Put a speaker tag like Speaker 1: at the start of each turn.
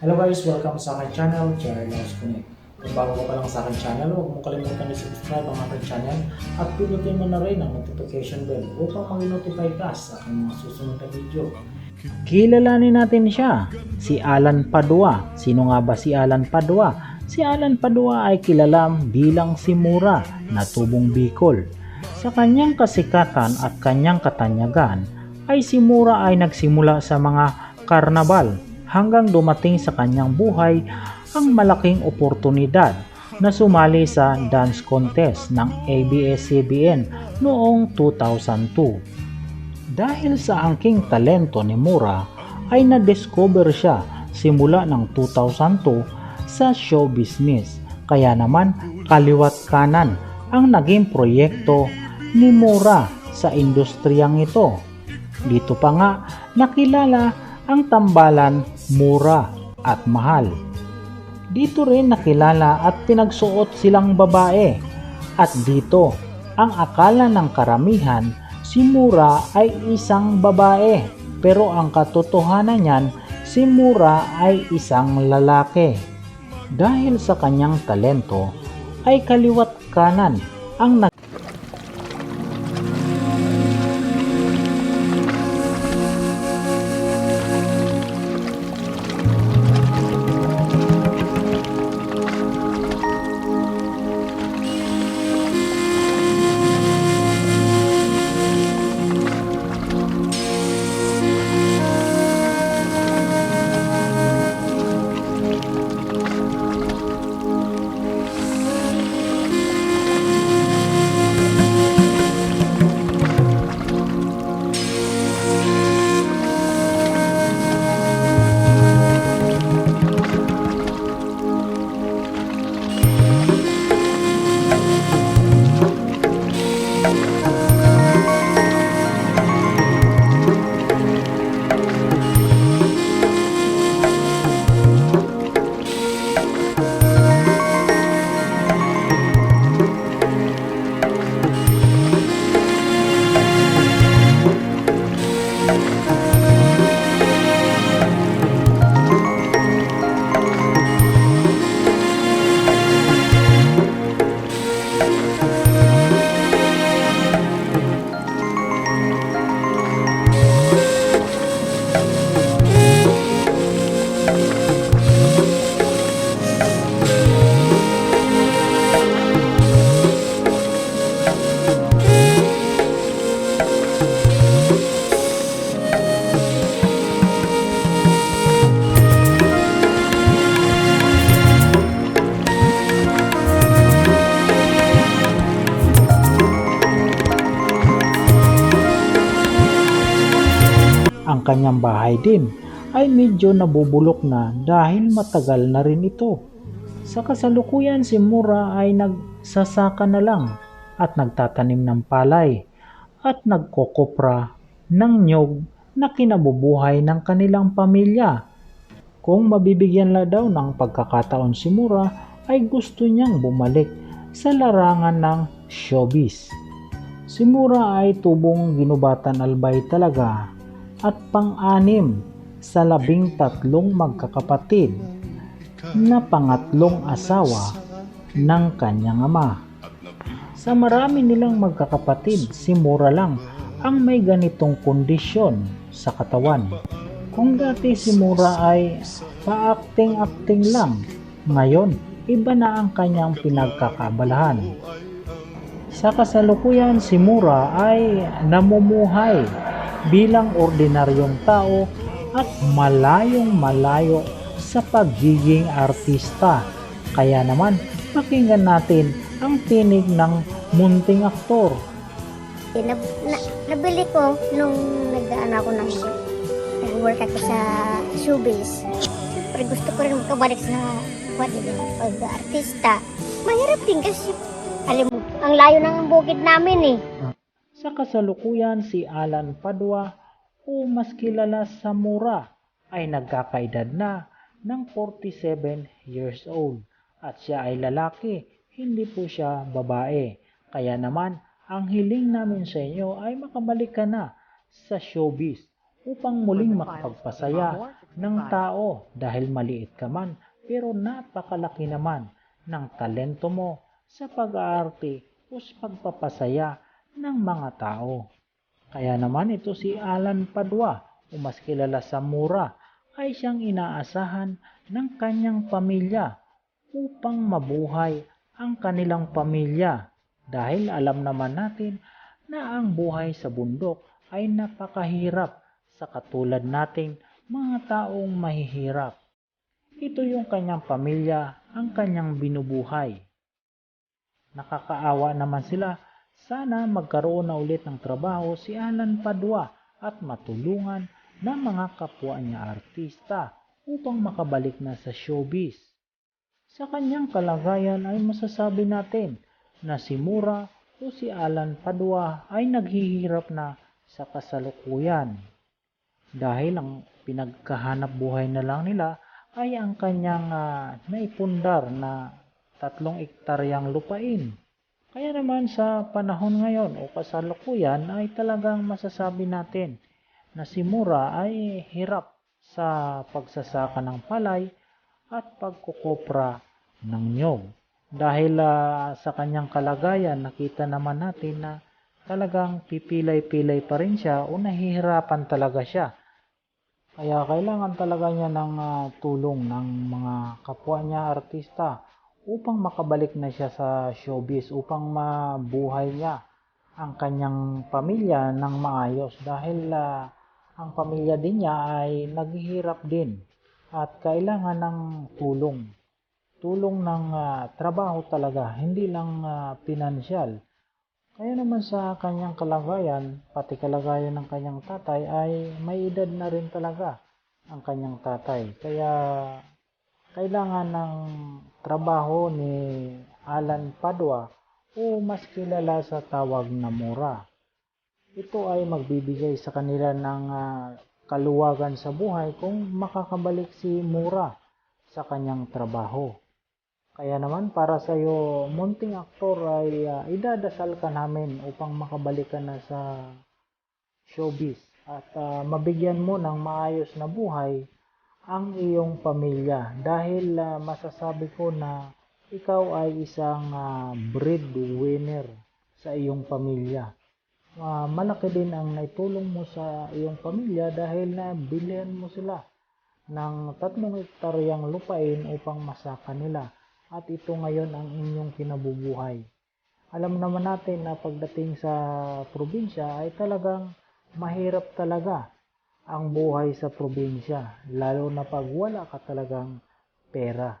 Speaker 1: Hello guys, welcome sa aking channel, Jerry Loves Connect. Kung bago ka pa lang sa aking channel, huwag mo kalimutan na subscribe ang aking channel at pinutin mo na rin ang notification bell upang mag-notify ka sa aking mga susunod na video.
Speaker 2: Kilalanin natin siya, si Alan Padua. Sino nga ba si Alan Padua? Si Alan Padua ay kilala bilang si Mura na tubong Bicol. Sa kanyang kasikatan at kanyang katanyagan ay si Mura ay nagsimula sa mga karnabal hanggang dumating sa kanyang buhay ang malaking oportunidad na sumali sa dance contest ng ABS-CBN noong 2002. Dahil sa angking talento ni Mura ay na-discover siya simula ng 2002 sa show business. Kaya naman kaliwat kanan ang naging proyekto ni Mura sa industriyang ito. Dito pa nga nakilala ang tambalan mura at mahal. Dito rin nakilala at pinagsuot silang babae. At dito ang akala ng karamihan si Mura ay isang babae pero ang katotohanan niyan si Mura ay isang lalaki. Dahil sa kanyang talento ay kaliwat kanan ang ang kanyang bahay din ay medyo nabubulok na dahil matagal na rin ito. Sa kasalukuyan si Mura ay nagsasaka na lang at nagtatanim ng palay at nagkokopra ng nyog na kinabubuhay ng kanilang pamilya. Kung mabibigyan la daw ng pagkakataon si Mura ay gusto niyang bumalik sa larangan ng showbiz. Si Mura ay tubong ginubatan albay talaga at pang-anim sa labing tatlong magkakapatid na pangatlong asawa ng kanyang ama. Sa marami nilang magkakapatid, si Mura lang ang may ganitong kondisyon sa katawan. Kung dati si Mura ay pa-acting-acting lang, ngayon iba na ang kanyang pinagkakabalahan. Sa kasalukuyan si Mura ay namumuhay bilang ordinaryong tao at malayong malayo sa pagiging artista. Kaya naman, pakinggan natin ang tinig ng munting aktor.
Speaker 3: Eh, nab- na- nabili ko nung nag-ano ako ng nag-work ako sa showbiz. Siyempre gusto ko rin makabalik sa pag-artista. Mahirap din kasi alam mo, ang layo ng bukid namin eh.
Speaker 2: Sa kasalukuyan si Alan Padua o mas kilala sa Mura ay nagkakaedad na ng 47 years old at siya ay lalaki, hindi po siya babae. Kaya naman, ang hiling namin sa inyo ay makabalik ka na sa showbiz upang muling makapagpasaya ng tao dahil maliit ka man pero napakalaki naman ng talento mo sa pag-aarte o sa pagpapasaya ng mga tao. Kaya naman ito si Alan Padua o mas kilala sa Mura ay siyang inaasahan ng kanyang pamilya upang mabuhay ang kanilang pamilya dahil alam naman natin na ang buhay sa bundok ay napakahirap sa katulad nating mga taong mahihirap. Ito yung kanyang pamilya, ang kanyang binubuhay. Nakakaawa naman sila. Sana magkaroon na ulit ng trabaho si Alan Padua at matulungan ng mga kapwa niya artista upang makabalik na sa showbiz. Sa kanyang kalagayan ay masasabi natin na si Mura o si Alan Padua ay naghihirap na sa kasalukuyan. Dahil ang pinagkahanap buhay na lang nila ay ang kanyang ah, naipundar na tatlong ektaryang lupain. Kaya naman sa panahon ngayon o kasalukuyan ay talagang masasabi natin na si Mura ay hirap sa pagsasaka ng palay at pagkukopra ng nyog. Dahil ah, sa kanyang kalagayan, nakita naman natin na talagang pipilay-pilay pa rin siya o nahihirapan talaga siya. Kaya kailangan talaga niya ng ah, tulong ng mga kapwa niya artista upang makabalik na siya sa showbiz, upang mabuhay niya ang kanyang pamilya ng maayos dahil ah, ang pamilya din niya ay naghihirap din at kailangan ng tulong. Tulong ng ah, trabaho talaga, hindi lang ah, pinansyal. Kaya naman sa kanyang kalagayan, pati kalagayan ng kanyang tatay ay may edad na rin talaga ang kanyang tatay. Kaya kailangan ng trabaho ni Alan Padua o mas kilala sa tawag na Mura. Ito ay magbibigay sa kanila ng ah, kaluwagan sa buhay kung makakabalik si Mura sa kanyang trabaho. Kaya naman para sa iyo, munting aktor ay ah, idadasal ka namin upang makabalik ka na sa showbiz at ah, mabigyan mo ng maayos na buhay ang iyong pamilya dahil ah, masasabi ko na ikaw ay isang ah, breadwinner sa iyong pamilya. Ah, malaki din ang naitulong mo sa iyong pamilya dahil na bilihan mo sila ng tatlong hektaryang lupain upang masaka nila at ito ngayon ang inyong kinabubuhay. Alam naman natin na pagdating sa probinsya ay talagang mahirap talaga ang buhay sa probinsya, lalo na pag wala ka talagang pera.